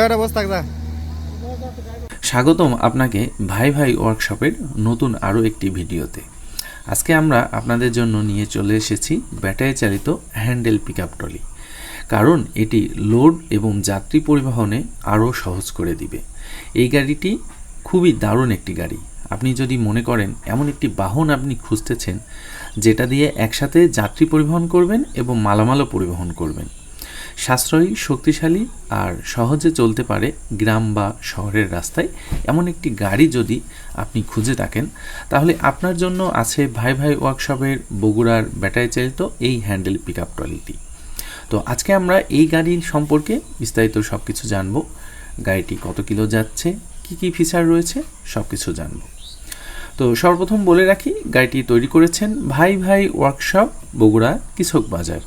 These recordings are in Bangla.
ওটা বস স্বাগতম আপনাকে ভাই ভাই ওয়ার্কশপের নতুন আরও একটি ভিডিওতে। আজকে আমরা আপনাদের জন্য নিয়ে চলে এসেছি ব্যাটারি চালিত হ্যান্ডেল পিকআপ ট্রলি। কারণ এটি লোড এবং যাত্রী পরিবহনে আরও সহজ করে দিবে। এই গাড়িটি খুবই দারুণ একটি গাড়ি। আপনি যদি মনে করেন এমন একটি বাহন আপনি খুঁজতেছেন, যেটা দিয়ে একসাথে যাত্রী পরিবহন করবেন এবং মালামালও পরিবহন করবেন। সাশ্রয়ী, শক্তিশালী আর সহজে চলতে পারে গ্রাম বা শহরের রাস্তায় এমন একটি গাড়ি যদি আপনি খুঁজে থাকেন, তাহলে আপনার জন্য আছে ভাই ভাই ওয়ার্কশপের বগুড়ার ব্যাটারি চালিত এই হ্যান্ডেল পিক আপ ট্রলিটি। তো আজকে আমরা এই গাড়ির সম্পর্কে বিস্তারিত সব কিছু জানব। গাড়িটি কত কিলো যাচ্ছে, কি কি ফিচার রয়েছে সব কিছু জানব। তো সর্বপ্রথম বলে রাখি, গাড়িটি তৈরি করেছেন ভাই ভাই ওয়ার্কশপ বগুড়া কৃষক বাজার।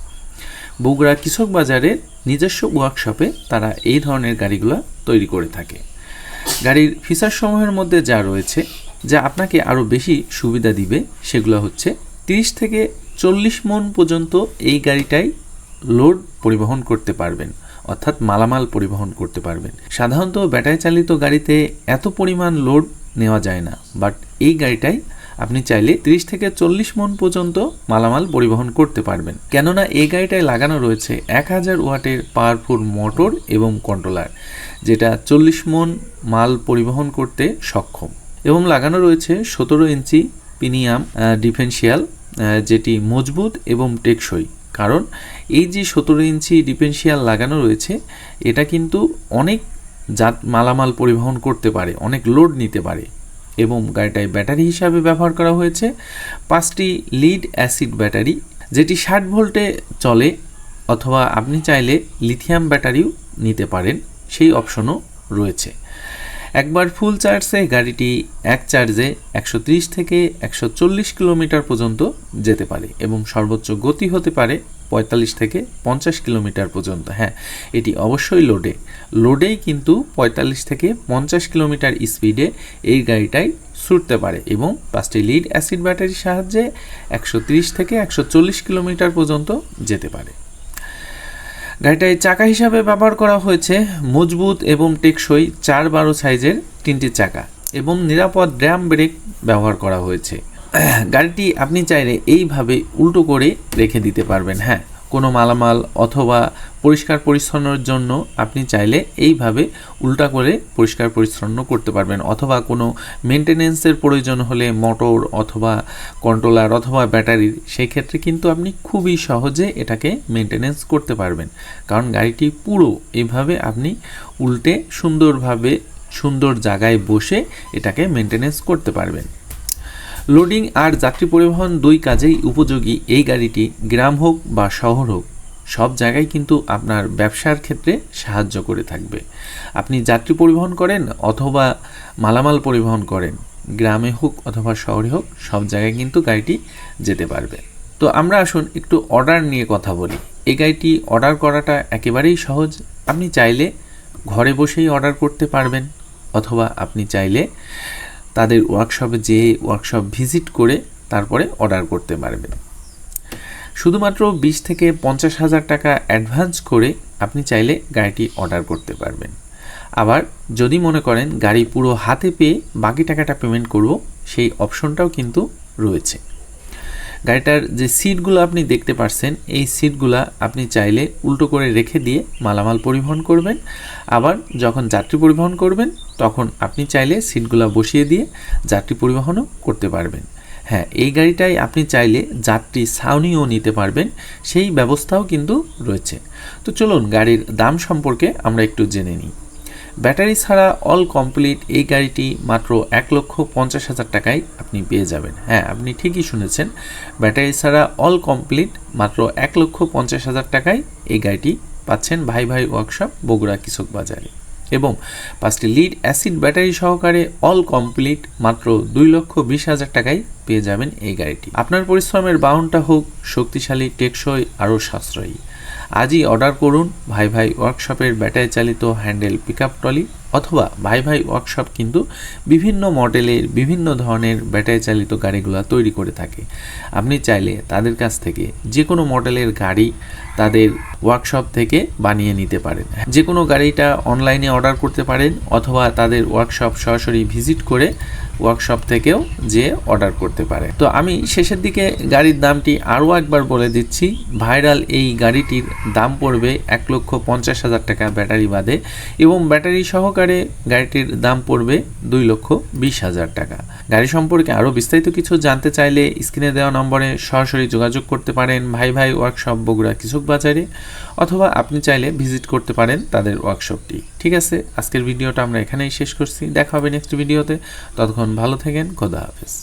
বগুড়া কৃষক বাজারের নিজস্ব ওয়ার্কশপে তারা এই ধরনের গাড়িগুলো তৈরি করে থাকে। গাড়ির ফিচারসমূহের মধ্যে যা রয়েছে, যা আপনাকে আরও বেশি সুবিধা দিবে, সেগুলো হচ্ছে তিরিশ থেকে চল্লিশ মন পর্যন্ত এই গাড়িটাই লোড পরিবহন করতে পারবেন, অর্থাৎ মালামাল পরিবহন করতে পারবেন। সাধারণত ব্যাটারি চালিত গাড়িতে এত পরিমাণ লোড নেওয়া যায় না বাট এই গাড়িটাই আপনি চাইলে 30 থেকে চল্লিশ মন পর্যন্ত মালামাল পরিবহন করতে পারবেন। কেননা এই গাড়িটায় লাগানো রয়েছে এক হাজার ওয়াটের পাওয়ারফুল মোটর এবং কন্ট্রোলার, যেটা চল্লিশ মন মাল পরিবহন করতে সক্ষম। এবং লাগানো রয়েছে সতেরো ইঞ্চি পিনিয়াম ডিফেন্সিয়াল যেটি মজবুত এবং টেকসই। কারণ এই যে সতেরো ইঞ্চি ডিফেন্সিয়াল লাগানো রয়েছে, এটা কিন্তু অনেক যাত মালামাল পরিবহন করতে পারে, অনেক লোড নিতে পারে। এবং গাড়িটায় ব্যাটারি হিসাবে ব্যবহার করা হয়েছে। পাঁচটি লিড অ্যাসিড ব্যাটারি, যেটি ষাট ভোল্টে চলে অথবা আপনি চাইলে লিথিয়াম ব্যাটারিও নিতে পারেন। সেই অপশনও রয়েছে। একবার ফুল চার্জে গাড়িটি এক চার্জে একশো ত্রিশ থেকে একশো চল্লিশ কিলোমিটার পর্যন্ত যেতে পারে এবং সর্বোচ্চ গতি হতে পারে পঁয়তাল্লিশ থেকে পঞ্চাশ কিলোমিটার পর্যন্ত। হ্যাঁ এটি অবশ্যই লোডে। লোডেই কিন্তু পঁয়তাল্লিশ থেকে পঞ্চাশ কিলোমিটার স্পিডে এই গাড়িটাই ছুটতে পারে এবং পাঁচটি লিড অ্যাসিড ব্যাটারির সাহায্যে একশো ত্রিশ থেকে একশো চল্লিশ কিলোমিটার পর্যন্ত যেতে পারে। গাড়িটায় চাকা হিসাবে ব্যবহার করা হয়েছে মজবুত এবং টেকসই চার বারো সাইজের তিনটি চাকা এবং নিরাপদ ড্রাম ব্রেক ব্যবহার করা হয়েছে। গাড়িটি আপনি চাইলে এইভাবে উল্টো করে রেখে দিতে পারবেন হ্যাঁ। কোনো মালামাল অথবা পরিষ্কার পরিচ্ছন্নর জন্য আপনি চাইলে এইভাবে উল্টা করে পরিষ্কার পরিচ্ছন্ন করতে পারবেন। অথবা কোনো মেনটেনেন্সের প্রয়োজন হলে মোটর অথবা কন্ট্রোলার অথবা ব্যাটারির, সেই ক্ষেত্রে কিন্তু আপনি খুবই সহজে এটাকে মেনটেনেন্স করতে পারবেন। কারণ গাড়িটি পুরো এইভাবে আপনি উল্টে সুন্দরভাবে সুন্দর জায়গায় বসে এটাকে মেনটেনেন্স করতে পারবেন। লোডিং আর যাত্রী পরিবহন দুই কাজেই উপযোগী এই গাড়িটি গ্রাম হোক বা শহর হোক, সব জায়গায় কিন্তু আপনার ব্যবসার ক্ষেত্রে সাহায্য করে থাকবে। আপনি যাত্রী পরিবহন করেন অথবা মালামাল পরিবহন করেন, গ্রামে হোক অথবা শহরে হোক, সব জায়গায় কিন্তু গাড়িটি যেতে পারবে। তো আমরা আসুন একটু অর্ডার নিয়ে কথা বলি। এই গাড়িটি অর্ডার করাটা একেবারেই সহজ। আপনি চাইলে ঘরে বসেই অর্ডার করতে পারবেন, অথবা আপনি চাইলে তাদের ওয়ার্কশপে যেয়ে ওয়ার্কশপ ভিজিট করে তারপরে অর্ডার করতে পারবেন। শুধুমাত্র বিশ থেকে পঞ্চাশ হাজার টাকা অ্যাডভান্স করে আপনি চাইলে গাড়িটি অর্ডার করতে পারবেন। আবার যদি মনে করেন গাড়ি পুরো হাতে পেয়ে বাকি টাকাটা পেমেন্ট করব, সেই অপশনটাও কিন্তু রয়েছে। গাড়িটার যে সিটগুলো আপনি দেখতে পাচ্ছেন এই সিটগুলো আপনি চাইলে উল্টো করে রেখে দিয়ে মালামাল পরিবহন করবেন। আবার যখন যাত্রী পরিবহন করবেন, তখন আপনি চাইলে সিটগুলো বসিয়ে দিয়ে যাত্রী পরিবহনও করতে পারবেন। হ্যাঁ এই গাড়িটাই আপনি চাইলে যাত্রী ছাউনিও নিতে পারবেন, সেই ব্যবস্থাও কিন্তু রয়েছে। তো চলুন, গাড়ির দাম সম্পর্কে আমরা একটু জেনে নিই। ব্যাটারি ছাড়া অল কমপ্লিট এই গাড়িটি মাত্র এক লক্ষ পঞ্চাশ হাজার টাকায় আপনি পেয়ে যাবেন। হ্যাঁ আপনি ঠিকই শুনেছেন, ব্যাটারি ছাড়া অল কমপ্লিট মাত্র এক লক্ষ পঞ্চাশ হাজার টাকায় এই গাড়িটি পাচ্ছেন ভাই ভাই ওয়ার্কশপ বগুড়া কৃষক বাজারে। এবং পাঁচটি লিড অ্যাসিড ব্যাটারি সহকারে অল কমপ্লিট মাত্র দুই লক্ষ বিশ হাজার টাকায় পেয়ে যাবেন এই গাড়িটি। আপনার পরিশ্রমের বাহনটা হোক, শক্তিশালী, টেকসই, আরও সাশ্রয়ী। আজই অর্ডার করুন ভাই ভাই ওয়ার্কশপের ব্যাটারি চালিত হ্যান্ডেল পিক আপ ট্রলি অথবা ভাই ভাই ওয়ার্কশপ কিন্তু বিভিন্ন মডেলের বিভিন্ন ধরনের ব্যাটারি চালিত গাড়িগুলো তৈরি করে থাকে। আপনি চাইলে তাদের কাছ থেকে যে কোনো মডেলের গাড়ি তাদের ওয়ার্কশপ থেকে বানিয়ে নিতে পারেন। যে কোনো গাড়িটা অনলাইনে অর্ডার করতে পারেন অথবা তাদের ওয়ার্কশপ সরাসরি ভিজিট করে ওয়ার্কশপ থেকেও যে অর্ডার করতে পারে। তো আমি শেষের দিকে গাড়ির দামটি আরও একবার বলে দিচ্ছি, ভাইরাল এই গাড়িটির দাম পড়বে এক লক্ষ পঞ্চাশ হাজার টাকা ব্যাটারি বাদে এবং ব্যাটারি সহকারে গাড়িটির দাম পড়বে দুই লক্ষ বিশ হাজার টাকা। গাড়ি সম্পর্কে আরও বিস্তারিত কিছু জানতে চাইলে স্ক্রিনে দেওয়া নম্বরে সরাসরি যোগাযোগ করতে পারেন ভাই ভাই ওয়ার্কশপ বগুড়া কৃষক বাজারে, অথবা আপনি চাইলে ভিজিট করতে পারেন তাদের ওয়ার্কশপটি। ঠিক আছে, আজকের ভিডিওটা আমরা এখানেই শেষ করছি। দেখা হবে নেক্সট ভিডিওতে। ততক্ষণ ভালো থাকেন, খোদা হাফেজ।